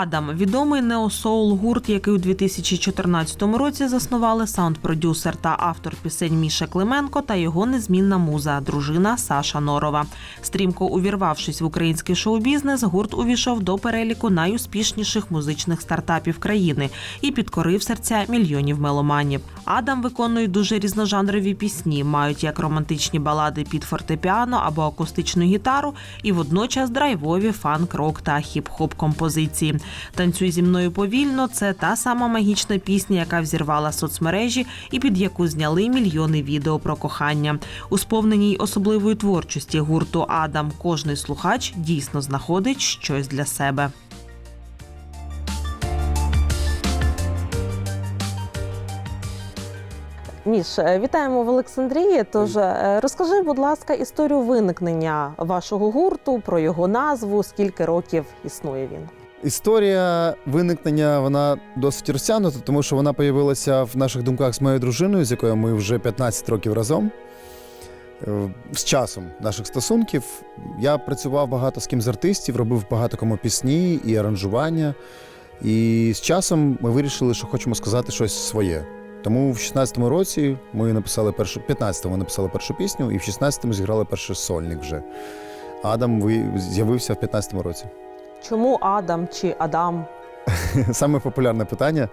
Адам відомий неосоул гурт, який у 2014 році заснували саунд-продюсер та автор пісень Міша Клименко та його незмінна муза, дружина Саша Норова. Стрімко увірвавшись в український шоу-бізнес, гурт увійшов до переліку найуспішніших музичних стартапів країни і підкорив серця мільйонів меломанів. Адам виконує дуже різножанрові пісні, мають як романтичні балади під фортепіано або акустичну гітару, і водночас драйвові фанк, рок та хіп-хоп композиції. Танцюй зі мною повільно. Це та сама магічна пісня, яка взірвала соцмережі і під яку зняли мільйони відео про кохання. У сповненій особливої творчості гурту Адам кожний слухач дійсно знаходить щось для себе. Міш, е, вітаємо в Олександрії. Тож е, розкажи, будь ласка, історію виникнення вашого гурту, про його назву, скільки років існує він. Історія виникнення вона досить розтягнута, тому що вона появилася в наших думках з моєю дружиною, з якою ми вже 15 років разом. Е, З часом наших стосунків я працював багато з ким з артистів, робив багато кому пісні і аранжування. І з часом ми вирішили, що хочемо сказати щось своє. Тому в 16-му році ми написали першу, 15-му ми написали першу пісню, і в 16-му зіграли перший сольник вже. Адам ви- з'явився в 15-му році. Чому Адам чи Адам? Саме популярне питання.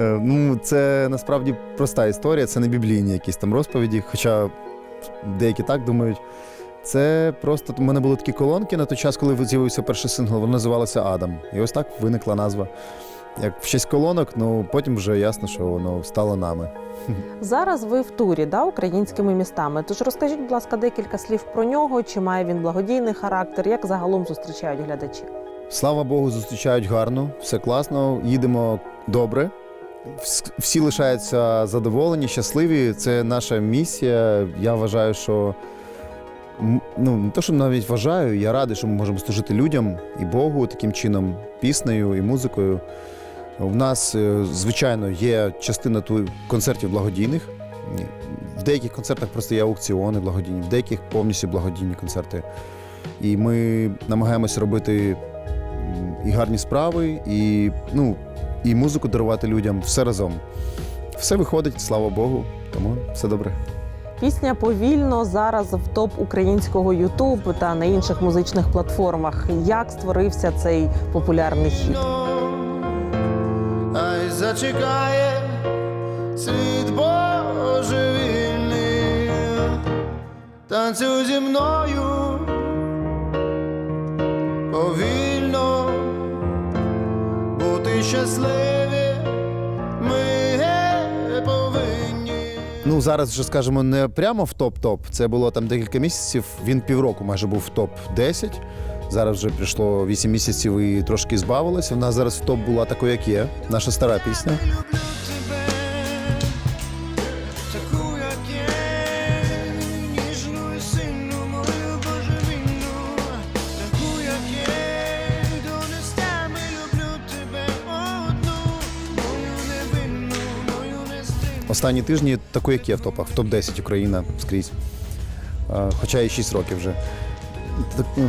Е, Ну, це насправді проста історія, це не біблійні якісь там розповіді, хоча деякі так думають. Це просто у мене були такі колонки на той час, коли з'явився перший сингл, воно називалося Адам. І ось так виникла назва. Як в шість колонок, ну потім вже ясно, що воно стало нами. Зараз ви в турі да, українськими містами. Тож розкажіть, будь ласка, декілька слів про нього. Чи має він благодійний характер? Як загалом зустрічають глядачі? Слава Богу, зустрічають гарно, все класно, їдемо добре. Всі лишаються задоволені, щасливі. Це наша місія. Я вважаю, що ну не то, що навіть вважаю, я радий, що ми можемо служити людям і Богу таким чином, піснею і музикою. У нас, е, звичайно, є частина концертів благодійних. В деяких концертах просто є аукціони благодійні, в деяких повністю благодійні концерти. І ми намагаємося робити і гарні справи, і, ну, і музику дарувати людям все разом. Все виходить, слава Богу, тому все добре. Пісня повільно зараз в топ українського Ютуб та на інших музичних платформах. Як створився цей популярний хіт? Ай зачекає світ божевільний, танцюй зі мною повільно, бути щасливі ми повинні. Ну, зараз вже скажемо не прямо в топ-топ. Це було там декілька місяців. Він півроку майже був в топ-10. Зараз вже прийшло 8 місяців і трошки збавилось. Вона зараз в топ була такою, як є. Наша стара пісня. Останні тижні такою, як є в топах. В топ-10 Україна скрізь. Хоча і 6 років вже.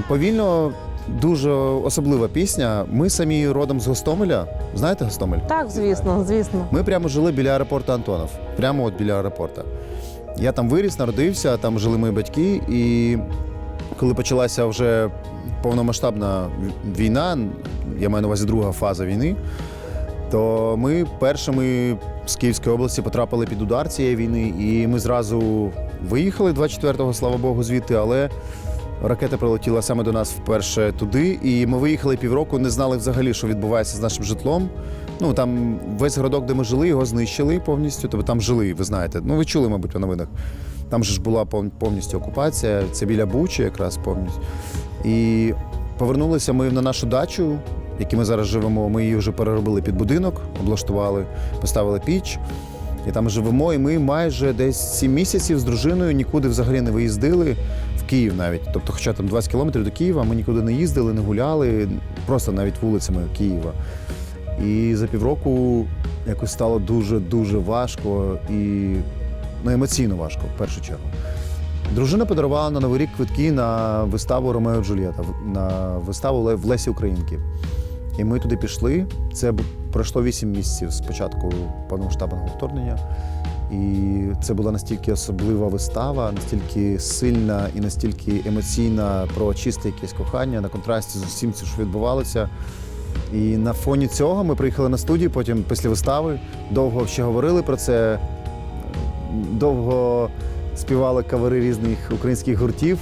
Повільно, дуже особлива пісня. Ми самі родом з Гостомеля. Знаєте Гостомель? Так, звісно, звісно. Ми прямо жили біля аеропорту Антонов. Прямо от біля аеропорту. Я там виріс, народився, там жили мої батьки. І коли почалася вже повномасштабна війна, я маю на увазі друга фаза війни, то ми першими з Київської області потрапили під удар цієї війни, і ми зразу виїхали 24-го, слава Богу, звідти, але ракета прилетіла саме до нас вперше туди. І ми виїхали півроку, не знали взагалі, що відбувається з нашим житлом. Ну там весь городок, де ми жили, його знищили повністю. Тобто там жили, ви знаєте. Ну ви чули, мабуть, по новинах. Там же ж була пов- повністю окупація, це біля Бучі якраз повністю. І повернулися ми на нашу дачу, в якій ми зараз живемо. Ми її вже переробили під будинок, облаштували, поставили піч. І там живемо, і ми майже десь 7 місяців з дружиною нікуди взагалі не виїздили в Київ навіть. Тобто, хоча там 20 кілометрів до Києва, ми нікуди не їздили, не гуляли, просто навіть вулицями Києва. І за півроку якось стало дуже-дуже важко і ну, емоційно важко, в першу чергу. Дружина подарувала на Новий рік квитки на виставу Ромео Джульєта, на виставу в Лесі Українки. І ми туди пішли. Це пройшло 8 місяців з початку повномасштабного вторгнення. І це була настільки особлива вистава, настільки сильна і настільки емоційна про чисте якесь кохання на контрасті з усім, що відбувалося. І на фоні цього ми приїхали на студію, потім після вистави довго ще говорили про це, довго співали кавери різних українських гуртів.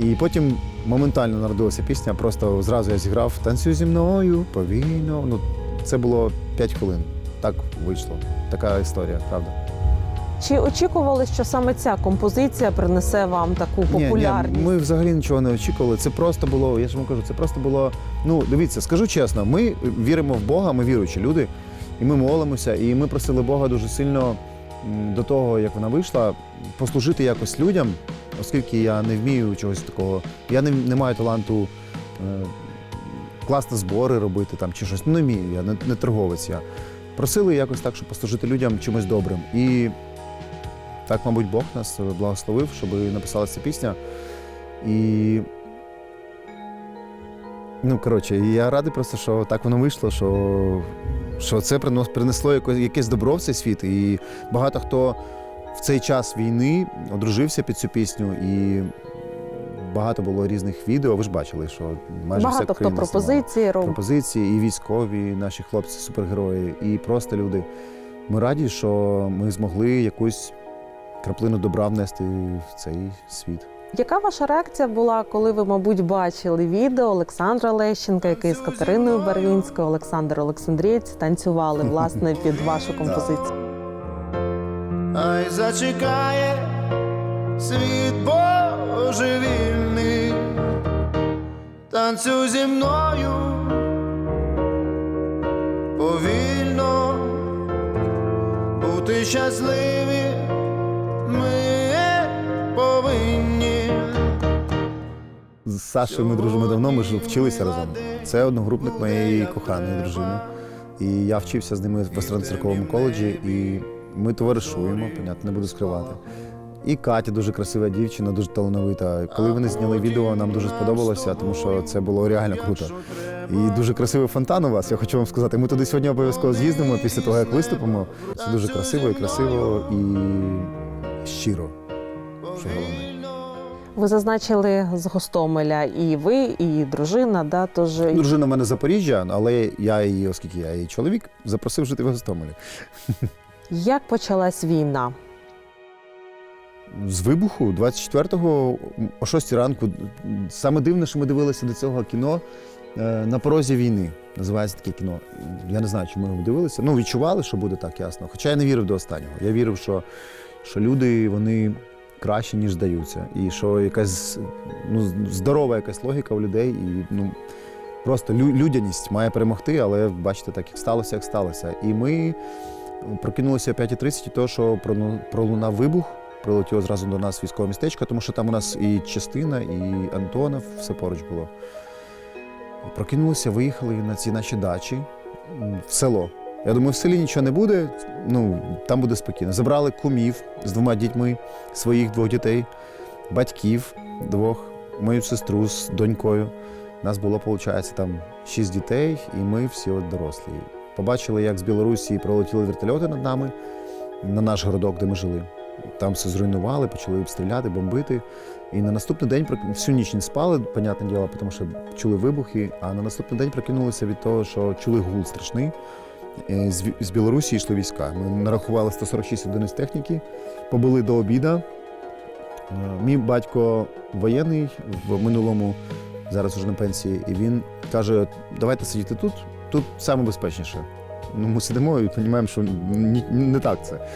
І потім моментально народилася пісня. Просто зразу я зіграв танцю зі мною повільно. Ну, це було 5 хвилин. Так вийшло. Така історія, правда. Чи очікували, що саме ця композиція принесе вам таку популярність? Ні, ми взагалі нічого не очікували. Це просто було, я ж вам кажу, це просто було. Ну, дивіться, скажу чесно, ми віримо в Бога, ми віруючі люди, і ми молимося, і ми просили Бога дуже сильно до того, як вона вийшла, послужити якось людям, оскільки я не вмію чогось такого. Я не, не маю таланту е, класно збори робити там чи щось. Ну, не вмію, я не, не торговець. Я. Просили якось так, щоб послужити людям чимось добрим. І так, мабуть, Бог нас благословив, щоб написалася ця пісня. І. Ну, коротше, я радий просто, що так воно вийшло, що, що це принесло якось, якесь добро в цей світ. І багато хто в цей час війни одружився під цю пісню, і багато було різних відео. Ви ж бачили, що майже вся Багато хто пропозиції робить. пропозиції, і військові, і наші хлопці, супергерої, і просто люди. Ми раді, що ми змогли якусь краплину добра внести в цей світ. Яка ваша реакція була, коли ви, мабуть, бачили відео Олександра Лещенка, який з Катериною Берлінською, Олександр Олександрієць танцювали власне під вашу композицію? Ай зачекає світ божевільний, танцюй зі мною повільно, бути щасливі ми повинні. З Сашою ми дружимо давно, ми ж вчилися разом. Це одногрупник моєї коханої дружини. І я вчився з ними в естрадно-цирковому коледжі, і ми товаришуємо, понятно, не буду скривати. І Катя дуже красива дівчина, дуже талановита. Коли вони зняли відео, нам дуже сподобалося, тому що це було реально круто. І дуже красивий фонтан у вас. Я хочу вам сказати. Ми туди сьогодні обов'язково з'їздимо після того, як виступимо. Це дуже красиво і красиво і щиро. Що головне. Ви зазначили з Гостомеля і ви, і дружина, да, тож Дружина в мене Запоріжжя, але я її, оскільки я її чоловік, запросив жити в Гостомелі. Як почалась війна? З вибуху 24-го о 6 ранку. Саме дивне, що ми дивилися до цього кіно е, на порозі війни. Називається таке кіно. Я не знаю, чому його дивилися. Ну, відчували, що буде так ясно. Хоча я не вірив до останнього. Я вірив, що, що люди вони кращі, ніж здаються. І що якась ну, здорова якась логіка у людей. І ну, просто лю- людяність має перемогти, але бачите, так як сталося, як сталося. І ми прокинулися о 5.30 від того, що пролунав вибух. Прилетіло зразу до нас військове містечко, тому що там у нас і частина, і Антонов, все поруч було. Прокинулися, виїхали на ці наші дачі в село. Я думаю, в селі нічого не буде, ну там буде спокійно. Забрали кумів з двома дітьми, своїх двох дітей, батьків двох, мою сестру з донькою. Нас було, виходить, там шість дітей, і ми всі от дорослі. Побачили, як з Білорусі пролетіли вертольоти над нами на наш городок, де ми жили. Там все зруйнували, почали обстріляти, бомбити. І на наступний день всю ніч не спали, понятне діло, тому що чули вибухи. А на наступний день прокинулися від того, що чули гул страшний. Е, З, Білорусі йшли війська. Ми нарахували 146 одиниць техніки, побули до обіда. Е, Мій батько воєнний в минулому, зараз уже на пенсії, і він каже: давайте сидіти тут, тут саме безпечніше. Ну, ми сидимо і розуміємо, що не так це.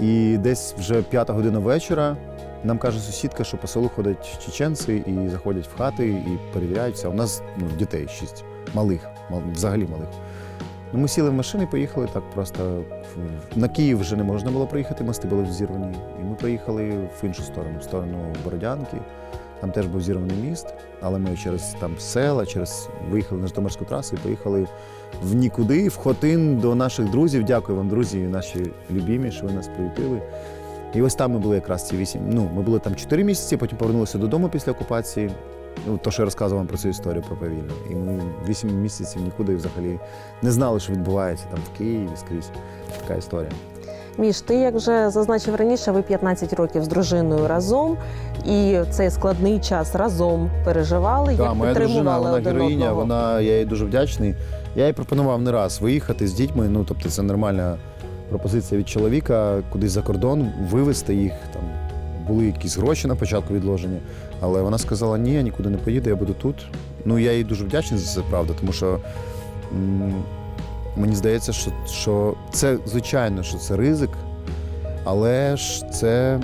І десь вже п'ята година вечора нам каже сусідка, що по селу ходять чеченці і заходять в хати і перевіряються. У нас ну, дітей шість, малих, мал- взагалі малих. Ну, ми сіли в машину і поїхали так просто. На Київ вже не можна було приїхати, мости були зірвані. І ми поїхали в іншу сторону, в сторону Бородянки. Там теж був зірваний міст, але ми через там села, через виїхали на Житомирську трасу і поїхали в нікуди, в Хотин до наших друзів. Дякую вам, друзі, наші любімі, що ви нас приютили. І ось там ми були якраз ці вісім. Ну, ми були там чотири місяці, потім повернулися додому після окупації. ну, то, що я розказував вам про цю історію про повільно. І ми вісім місяців нікуди взагалі не знали, що відбувається там в Києві скрізь. Така історія. Міш, ти як вже зазначив раніше, ви 15 років з дружиною разом, і цей складний час разом переживали. Так, як моя дружина, вона один героїня, одного. вона я їй дуже вдячний. Я їй пропонував не раз виїхати з дітьми. Ну тобто, це нормальна пропозиція від чоловіка, кудись за кордон, вивезти їх. Там були якісь гроші на початку відложення. Але вона сказала: ні, я нікуди не поїду, я буду тут. Ну я їй дуже вдячний за це, правда, тому що мені здається, що, що це звичайно, що це ризик, але ж це.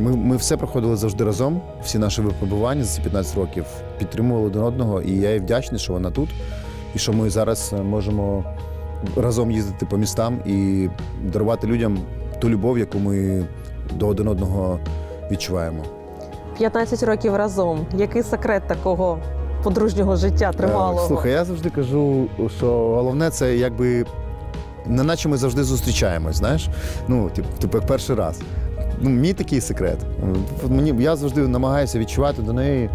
Ми, ми все проходили завжди разом, всі наші випробування за ці 15 років підтримували один одного, і я їй вдячний, що вона тут, і що ми зараз е, можемо разом їздити по містам і дарувати людям ту любов, яку ми до один одного відчуваємо. 15 років разом. Який секрет такого подружнього життя тривалого? Е, Слухай, я завжди кажу, що головне це якби не наче ми завжди зустрічаємось, знаєш? Ну, типу, типу як перший раз. Ну, мій такий секрет. Е, Мені, я завжди намагаюся відчувати до неї.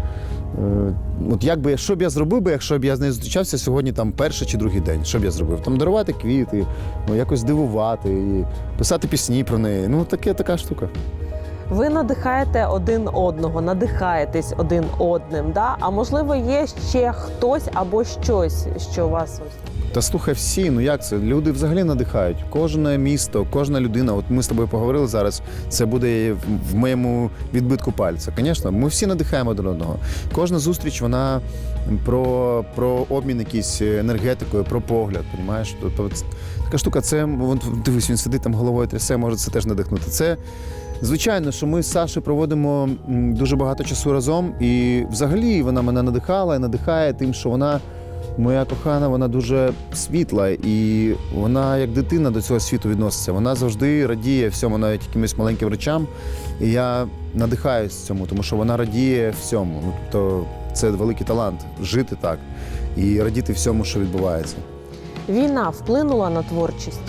Е, От як би, що б я зробив би, якщо б я з нею зустрічався сьогодні там перший чи другий день? Що б я зробив? Там дарувати квіти, ну, якось дивувати, і писати пісні про неї. Ну, таке така штука. Ви надихаєте один одного, надихаєтесь один одним. Да? А можливо, є ще хтось або щось, що вас ось Та слухай, всі, ну як це? Люди взагалі надихають. Кожне місто, кожна людина. От ми з тобою поговорили зараз. Це буде в- моєму відбитку пальця. Звісно, ми всі надихаємо один одного. Кожна зустріч, вона про, про обмін якийсь енергетикою, про погляд. Понімаєш? Тобто така штука, це от, дивись, він сидить там головою трясе, може це теж надихнути. Це звичайно, що ми з Сашою проводимо дуже багато часу разом, і взагалі вона мене надихала і надихає тим, що вона. Моя кохана, вона дуже світла, і вона як дитина до цього світу відноситься. Вона завжди радіє всьому, навіть якимось маленьким речам. І я надихаюсь цьому, тому що вона радіє всьому. Ну, тобто це великий талант жити так і радіти всьому, що відбувається. війна вплинула на творчість.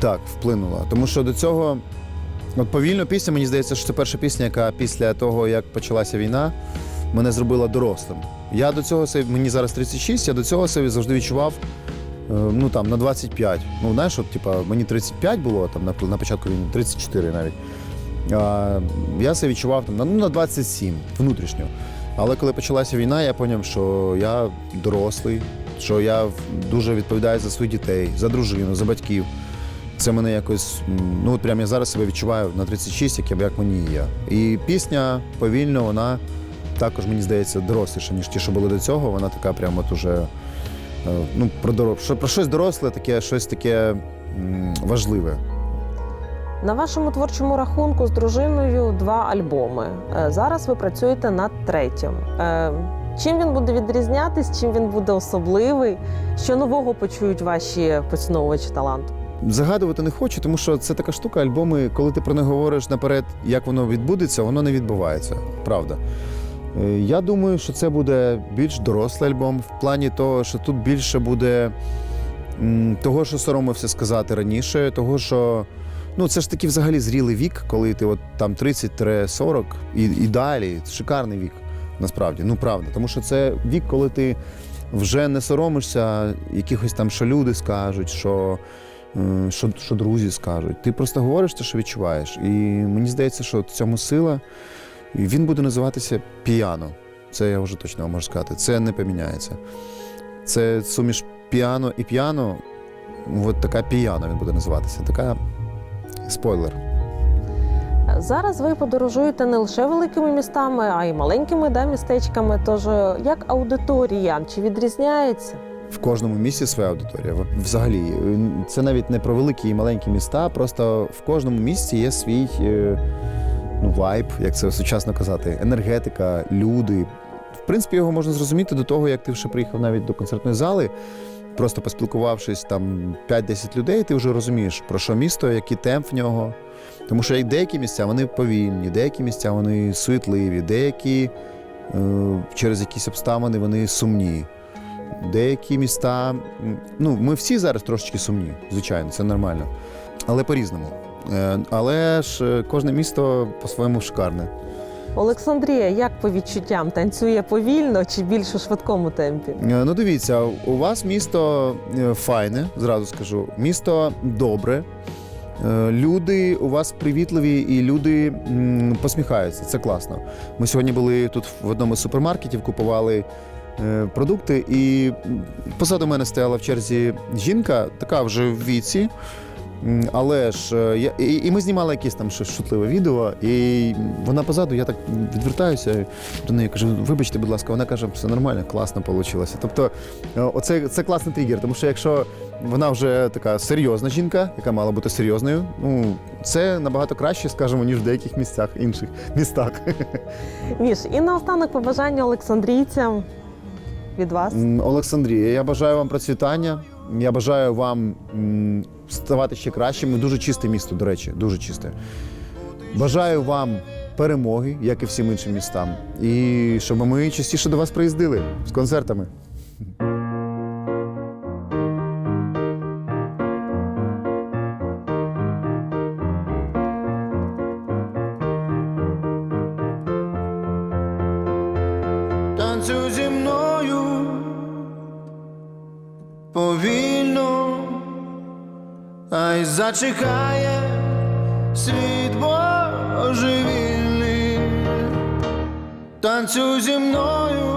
Так, вплинула. Тому що до цього, от повільно пісня, мені здається, що це перша пісня, яка після того, як почалася війна, мене зробила дорослим. Я до цього себе- мені зараз 36, я до цього себе завжди відчував. е, Ну там на 25. Ну, знаєш, от, типа, мені 35 було там на, на початку війни, 34 навіть. А, я себе відчував там, на- ну, на 27 внутрішньо. Але коли почалася війна, я зрозумів, що я дорослий, що я дуже відповідаю за своїх дітей, за дружину, за батьків. Це мене якось, ну от прямо я зараз себе відчуваю на 36, як, як мені є. І пісня повільно, вона також, мені здається, доросліша, ніж ті, що були до цього. Вона така прямо от уже е, ну, про, доро- що- про щось доросле, таке, щось таке важливе. На вашому творчому рахунку з дружиною два альбоми. Е, Зараз ви працюєте над третім. Е, Чим він буде відрізнятись, чим він буде особливий? Що нового почують ваші поціновувачі таланту? Загадувати не хочу, тому що це така штука, альбоми, коли ти про них говориш наперед, як воно відбудеться, воно не відбувається. Правда. Е, Я думаю, що це буде більш дорослий альбом, в плані того, що тут більше буде того, що соромився сказати раніше, того, що. Ну, це ж такий взагалі зрілий вік, коли ти от там 30-40 і, і далі. Шикарний вік, насправді. Ну, правда. Тому що це вік, коли ти вже не соромишся якихось там, що люди скажуть, що е, що, що друзі скажуть. Ти просто говориш те, що відчуваєш. І мені здається, що в цьому сила. Він буде називатися піано. Це я вже точно можу сказати. Це не поміняється. Це суміш піано і піано. От така піано він буде називатися. Така спойлер. Зараз ви подорожуєте не лише великими містами, а й маленькими да, містечками. Тож як аудиторія чи відрізняється? В кожному місті своя аудиторія. Взагалі, це навіть не про великі і маленькі міста, просто в кожному місті є свій е, ну, вайб, як це сучасно казати, енергетика, люди. В принципі, його можна зрозуміти до того, як ти вже приїхав навіть до концертної зали. Просто поспілкувавшись там 5-10 людей, ти вже розумієш, про що місто, який темп в нього. Тому що як деякі місця вони повільні, деякі місця вони суетливі, деякі е, через якісь обставини вони сумні. Деякі міста, ну ми всі зараз трошечки сумні, звичайно, це нормально. Але по-різному. Е, Але ж е, кожне місто по-своєму шикарне. Олександрія, як по відчуттям танцює повільно чи більш у швидкому темпі? Е, Ну, дивіться, у вас місто файне, зразу скажу. Місто добре. Люди у вас привітливі і люди посміхаються. Це класно. Ми сьогодні були тут в одному з супермаркетів, купували продукти, і позаду мене стояла в черзі жінка, така вже в віці. Але ж е, я, і, і ми знімали якесь там щось шутливе відео, і вона позаду, я так відвертаюся до неї кажу, вибачте, будь ласка, вона каже, все нормально, класно вийшло. Тобто, е, оце це класний тригер, тому що якщо вона вже така серйозна жінка, яка мала бути серйозною, ну це набагато краще, скажімо, ніж в деяких місцях інших містах. Міш, і наостанок побажання олександрійцям від вас. Олександрія, я бажаю вам процвітання. Я бажаю вам ставати ще кращими. Дуже чисте місто, до речі, дуже чисте. Бажаю вам перемоги, як і всім іншим містам. І щоб ми частіше до вас приїздили з концертами. Ай зачекає світ божевільний, танцюй зі мною